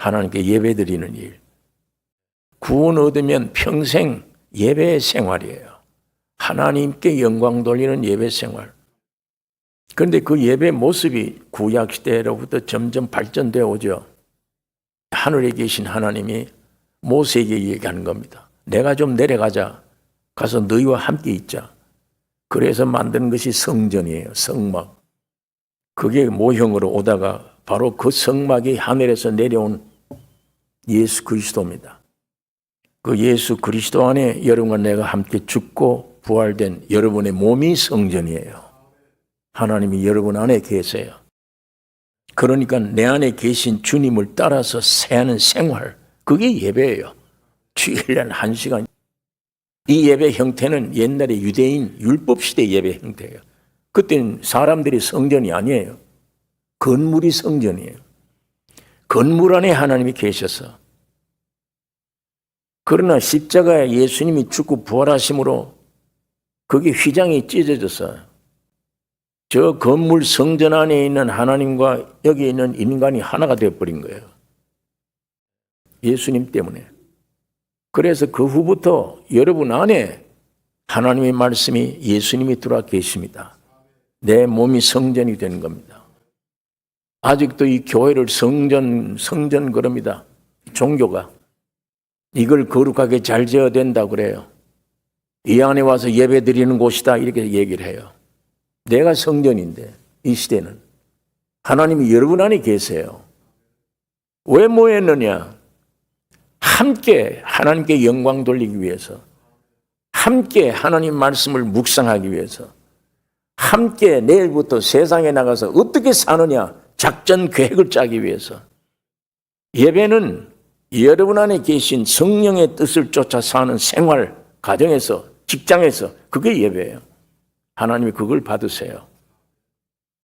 하나님께 예배 드리는 일. 구원 얻으면 평생 예배 생활이에요. 하나님께 영광 돌리는 예배 생활. 그런데 그 예배 모습이 구약 시대로부터 점점 발전되어 오죠. 하늘에 계신 하나님이 모세에게 얘기하는 겁니다. 내가 좀 내려가자. 가서 너희와 함께 있자. 그래서 만든 것이 성전이에요. 성막. 그게 모형으로 오다가 바로 그 성막이 하늘에서 내려온 예수 그리스도입니다. 그 예수 그리스도 안에 여러분과 내가 함께 죽고 부활된 여러분의 몸이 성전이에요. 하나님이 여러분 안에 계세요. 그러니까 내 안에 계신 주님을 따라서 새하는 생활, 그게 예배예요. 주일날 한 시간. 이 예배 형태는 옛날에 유대인 율법 시대 예배 형태예요. 그때는 사람들이 성전이 아니에요. 건물이 성전이에요. 건물 안에 하나님이 계셔서. 그러나 십자가에 예수님이 죽고 부활하심으로 그게 휘장이 찢어졌어요. 저 건물 성전 안에 있는 하나님과 여기 있는 인간이 하나가 되어버린 거예요. 예수님 때문에. 그래서 그 후부터 여러분 안에 하나님의 말씀이 예수님이 들어와 계십니다. 내 몸이 성전이 되는 겁니다. 아직도 이 교회를 성전, 성전 그럽니다. 종교가. 이걸 거룩하게 잘 지어야 된다 그래요. 이 안에 와서 예배 드리는 곳이다. 이렇게 얘기를 해요. 내가 성전인데, 이 시대는. 하나님이 여러분 안에 계세요. 왜 모였느냐? 함께 하나님께 영광 돌리기 위해서, 함께 하나님 말씀을 묵상하기 위해서, 함께 내일부터 세상에 나가서 어떻게 사느냐 작전 계획을 짜기 위해서 예배는 여러분 안에 계신 성령의 뜻을 쫓아 사는 생활 가정에서 직장에서 그게 예배예요. 하나님이 그걸 받으세요.